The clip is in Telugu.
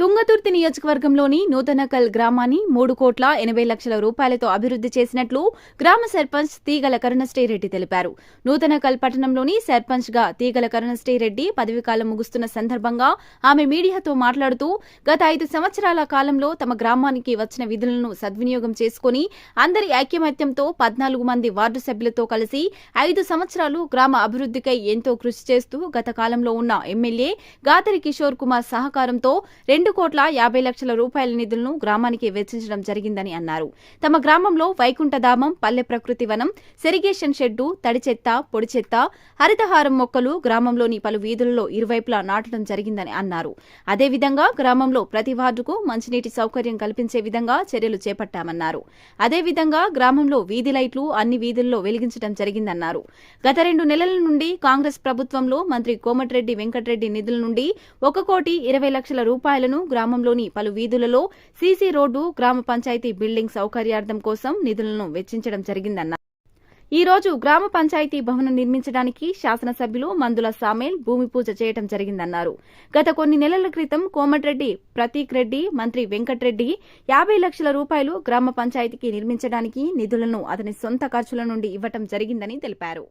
తుంగతుర్తి నియోజకవర్గంలోని నూతనకల్ గ్రామాన్ని మూడు కోట్ల ఎనభై లక్షల రూపాయలతో అభివృద్ధి చేసినట్లు గ్రామ సర్పంచ్ తీగల కరుణశ్రీరెడ్డి తెలిపారు. నూతనకల్ పట్టణంలోని సర్పంచ్గా తీగల కరుణశ్రీరెడ్డి పదవీకాలం ముగుస్తున్న సందర్భంగా ఆమె మీడియాతో మాట్లాడుతూ గత ఐదు సంవత్సరాల కాలంలో తమ గ్రామానికి వచ్చిన విధులను సద్వినియోగం చేసుకుని అందరి ఐక్యమత్యంతో పద్నాలుగు మంది వార్డు సభ్యులతో కలిసి ఐదు సంవత్సరాలు గ్రామ అభివృద్ధికై ఎంతో కృషి చేస్తూ గత కాలంలో ఉన్న ఎమ్మెల్యే గాతరి కిషోర్ కుమార్ సహకారంతో రెండు కోట్ల యాభై లక్షల రూపాయల నిధులను గ్రామానికి వెచ్చించడం జరిగిందని అన్నారు. తమ గ్రామంలో వైకుంఠధామం పల్లె ప్రకృతి వనం సెరిగేషన్ షెడ్డు తడి చెత్త పొడి చెత్త హరితహారం మొక్కలు గ్రామంలోని పలు వీధులలో ఇరువైపులా నాటడం జరిగిందని అన్నారు. అదేవిధంగా గ్రామంలో ప్రతి వార్డుకు మంచినీటి సౌకర్యం కల్పించే విధంగా చర్యలు చేపట్టామన్నారు. అదేవిధంగా గ్రామంలో వీధి లైట్లు అన్ని వీధుల్లో వెలిగించడం జరిగిందన్నారు. గత రెండు నెలల నుండి కాంగ్రెస్ ప్రభుత్వంలో మంత్రి కోమటిరెడ్డి వెంకటరెడ్డి నిధుల నుండి ఒక కోటి ఇరవై లక్షల రూపాయలను గ్రామంలోని పలు వీధులలో సీసీ రోడ్డు గ్రామ పంచాయతీ బిల్డింగ్ సౌకర్యార్థం కోసం నిధులను వెచ్చించడం జరిగిందన్నారు ఈ రోజు గ్రామ పంచాయతీ భవనం నిర్మించడానికి శాసనసభ్యులు మందుల సామేల్ భూమి పూజ చేయడం జరిగిందన్నారు. గత కొన్ని నెలల క్రితం కోమటిరెడ్డి ప్రతీక్ రెడ్డి మంత్రి వెంకటరెడ్డి యాభై లక్షల రూపాయలు గ్రామ పంచాయతీకి నిర్మించడానికి నిధులను అతని సొంత ఖర్చుల నుండి ఇవ్వటం జరిగిందని తెలిపారు.